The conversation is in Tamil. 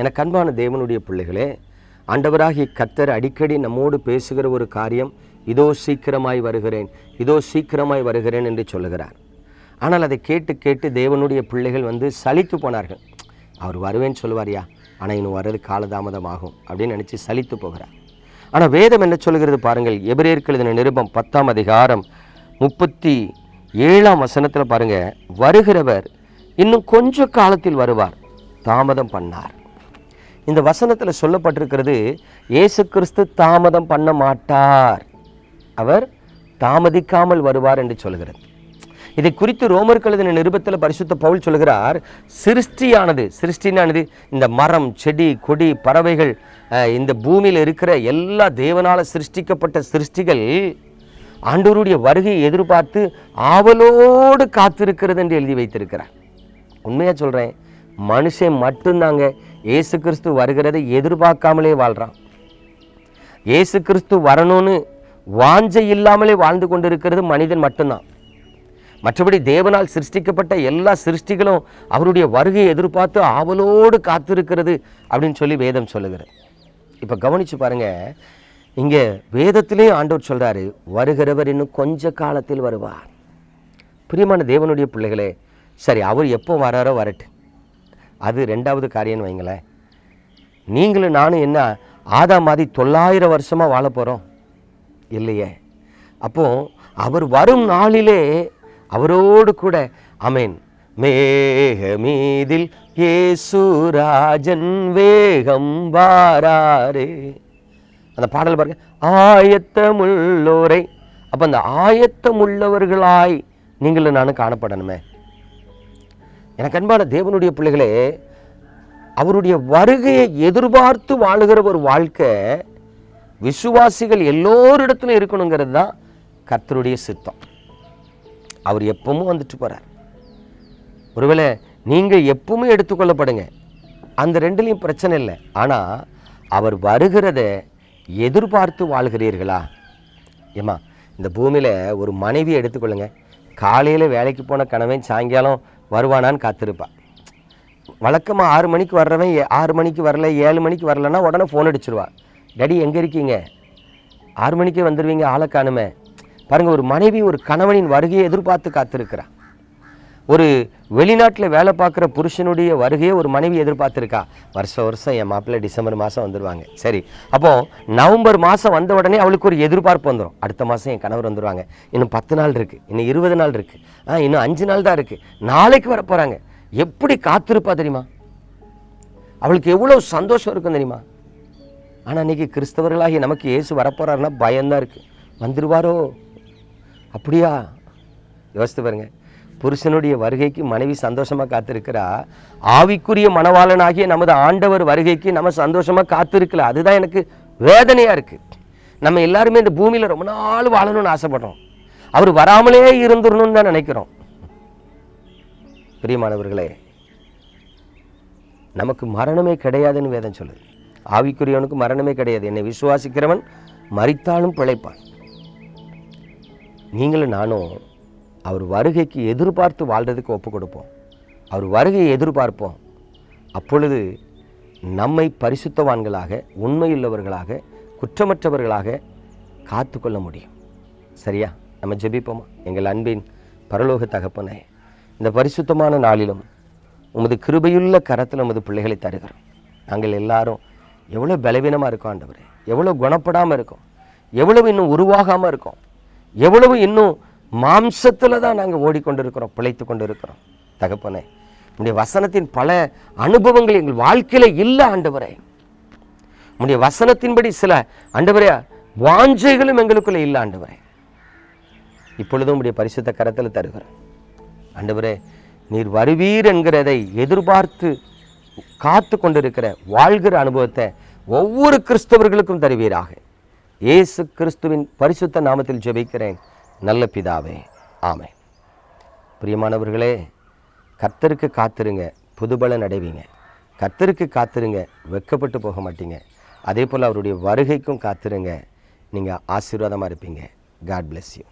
எனக்கு அன்பான தேவனுடைய பிள்ளைகளே ஆண்டவராகிய கத்தர் அடிக்கடி நம்மோடு பேசுகிற ஒரு காரியம் இதோ சீக்கிரமாய் வருகிறேன் இதோ சீக்கிரமாய் வருகிறேன் என்று சொல்லுகிறார். ஆனால் அதை கேட்டு கேட்டு தேவனுடைய பிள்ளைகள் வந்து சலித்து போனார்கள். அவர் வருவேன்னு சொல்லுவார்யா ஆனால் இன்னும் வர்றது காலதாமதமாகும் அப்படின்னு நினச்சி சலித்து போகிறார். ஆனால் வேதம் என்ன சொல்லுகிறது பாருங்கள் எபிரேயருக்கு எழுதின நிருபம் பத்தாம் அதிகாரம் முப்பத்தி ஏழாம் வசனத்தில் பாருங்கள் வருகிறவர் இன்னும் கொஞ்ச காலத்தில் வருவார் தாமதம் பண்ணார். இந்த வசனத்தில் சொல்லப்பட்டிருக்கிறது இயேசு கிறிஸ்து தாமதம் பண்ண மாட்டார். அவர் தாமதிக்காமல் வருவார் என்று சொல்கிறது இதை குறித்து ரோமர் கழுதின நிருபத்தில் பரிசுத்த பவுல் சொல்கிறார் சிருஷ்டியானது சிருஷ்டினானது இந்த மரம் செடி கொடி பறவைகள் இந்த பூமியில் இருக்கிற எல்லா தேவனால் சிருஷ்டிக்கப்பட்ட சிருஷ்டிகள் ஆண்டோருடைய வருகையை எதிர்பார்த்து ஆவலோடு காத்திருக்கிறது என்று எழுதி வைத்திருக்கிறார். உண்மையாக சொல்கிறேன் மனுஷன் மட்டும்தாங்க. ஏசு கிறிஸ்து வருகிறதை எதிர்பார்க்காமலே வாழ்கிறான் ஏசு கிறிஸ்து வரணும்னு வாஞ்சை இல்லாமலே வாழ்ந்து கொண்டிருக்கிறது மனிதன் மட்டும்தான். மற்றபடி தேவனால் சிருஷ்டிக்கப்பட்ட எல்லா சிருஷ்டிகளும் அவருடைய வருகையை எதிர்பார்த்து ஆவலோடு காத்திருக்கிறது அப்படின்னு சொல்லி வேதம் சொல்லுகிறது. இப்போ கவனிச்சு பாருங்கள் இங்கே வேதத்திலேயும் ஆண்டவர் சொல்கிறாரு வருகிறவர் இன்னும் கொஞ்ச காலத்தில் வருவார். பிரியமான தேவனுடைய பிள்ளைகளே சரி அவர் எப்போ வராரோ வரட்டு அது ரெண்டாவது காரியம்னு வைங்களேன். நீங்களும் நானும் என்ன ஆதா மாதிரி தொள்ளாயிரம் வருஷமாக வாழ போகிறோம் இல்லையே. அப்போ அவர் வரும் நாளிலே அவரோடு கூட அமேன் மேகமீதில் ஏசுராஜன் வேகம் வாராரே. அந்த பாடல் பாருங்க ஆயத்தமுள்ளோரை. அப்போ அந்த ஆயத்தமுள்ளவர்களாய் நீங்களும் நானும் காணப்படணுமே. எனக்கு அன்பான தேவனுடைய பிள்ளைகளே அவருடைய வருகையை எதிர்பார்த்து வாழுகிற ஒரு வாழ்க்கை விசுவாசிகள் எல்லோரிடத்திலும் இருக்கணுங்கிறது தான் கர்த்தருடைய சித்தம். அவர் எப்பவும் வந்துட்டு போகிறார் ஒருவேளை நீங்கள் எப்பவுமே எடுத்துக்கொள்ளப்படுங்க. அந்த ரெண்டுலேயும் பிரச்சனை இல்லை. ஆனால் அவர் வருகிறத எதிர்பார்த்து வாழ்கிறீர்களா? ஏம்மா இந்த பூமியில் ஒரு மனைவி எடுத்துக்கொள்ளுங்க. காலையில் வேலைக்கு போன கணவன் சாயங்காலம் வருவானான்னு காத்திருப்பாள் வழக்கமாக ஆறு மணிக்கு வர்றவன் ஆறு மணிக்கு வரல ஏழு மணிக்கு வரலன்னா உடனே ஃபோன் அடிச்சிருவா. டேடி எங்கே இருக்கீங்க? ஆறு மணிக்கே வந்துடுவீங்க ஆளை காணுமே. பாருங்கள் ஒரு மனைவி ஒரு கணவனின் வருகையை எதிர்பார்த்து காத்திருக்கிறான் ஒரு வெளிநாட்டில் வேலை பார்க்குற புருஷனுடைய வருகையை ஒரு மனைவி எதிர்பார்த்துருக்கா? வருஷம் வருஷம் என் மாப்பிள்ளை டிசம்பர் மாதம் வந்துடுவாங்க சரி அப்போது நவம்பர் மாதம் வந்த உடனே அவளுக்கு ஒரு எதிர்பார்ப்பு வந்துடும் அடுத்த மாதம் என் கணவர் வந்துடுவாங்க இன்னும் பத்து நாள் இருக்குது இன்னும் இருபது நாள் இருக்குது ஆ இன்னும் அஞ்சு நாள் தான் இருக்குது நாளைக்கு வர போகிறாங்க எப்படி காத்திருப்பா தெரியுமா? அவளுக்கு எவ்வளோ சந்தோஷம் இருக்கும் தெரியுமா? ஆனால் இன்றைக்கி கிறிஸ்தவர்களாகி நமக்கு இயேசு வரப்போகிறாருன்னா பயம்தான் இருக்குது வந்துடுவாரோ அப்படியா? யோசித்து பாருங்க. புருஷனுடைய வருகைக்கு மனைவி சந்தோஷமாக காத்திருக்கிறா. ஆவிக்குரிய மணவாளனாகிய நமது ஆண்டவர் வருகைக்கு நம்ம சந்தோஷமாக காத்திருக்கல. அதுதான் எனக்கு வேதனையாக இருக்குது நம்ம எல்லாருமே இந்த பூமியில் ரொம்ப நாள் வாழணும்னு ஆசைப்படுறோம். அவர் வராமலே இருந்துடணும்னு தான் நினைக்கிறோம். பிரியமானவர்களே நமக்கு மரணமே கிடையாதுன்னு வேதம் சொல்லுது. ஆவிக்குரியவனுக்கு மரணமே கிடையாது. என்னை விசுவாசிக்கிறவன் மறித்தாலும் பிழைப்பான். நீங்களும் நானும் அவர் வருகைக்கு எதிர்பார்த்து வாழ்கிறதுக்கு ஒப்பு கொடுப்போம். அவர் வருகையை எதிர்பார்ப்போம். அப்பொழுது நம்மை பரிசுத்தவான்களாக உண்மையுள்ளவர்களாக குற்றமற்றவர்களாக காத்துக்கொள்ள முடியும். சரியா? நம்ம ஜெபிப்போமா? எங்கள் அன்பின் பரலோக தகப்பனே இந்த பரிசுத்தமான நாளிலும் உமது கிருபையுள்ள கரத்தில் உமது பிள்ளைகளை தருகிறோம். நாங்கள் எல்லாரும் எவ்வளோ பலவீனமாக இருக்கோம் ஆண்டவர். எவ்வளோ குணப்படாமல் இருக்கோம். எவ்வளவு இன்னும் உருவாகாமல் இருக்கோம். எவ்வளவு இன்னும் மாம்சத்தில் தான் நாங்கள் ஓடிக்கொண்டிருக்கிறோம் பிழைத்து கொண்டு இருக்கிறோம் தகப்பனே உடைய வசனத்தின் பல அனுபவங்கள் எங்கள் வாழ்க்கையில் இல்லை ஆண்டவரே. உடைய வசனத்தின்படி சில ஆண்டவரே வாஞ்சைகளும் எங்களுக்குள்ளே இல்லை ஆண்டவரே. இப்பொழுதும் உடைய பரிசுத்த கரத்தில் தருகிறேன். ஆண்டவரே நீர் வருவீர் என்கிறதை எதிர்பார்த்து காத்து கொண்டிருக்கிற வாழ்கிற அனுபவத்தை ஒவ்வொரு கிறிஸ்தவர்களுக்கும் தருவீராக. இயேசு கிறிஸ்துவின் பரிசுத்த நாமத்தில் ஜெபிக்கிறேன். நல்ல பிதாவே ஆமை பிரியமானவர்களே கர்த்தருக்கு காத்திருங்க புதுபலன் அடைவீங்க கர்த்தருக்கு காத்திருங்க வெட்கப்பட்டு போக மாட்டீங்க. அதே போல் அவருடைய வருகைக்கும் காத்திருங்க. நீங்கள் ஆசீர்வாதமாக இருப்பீங்க. God bless you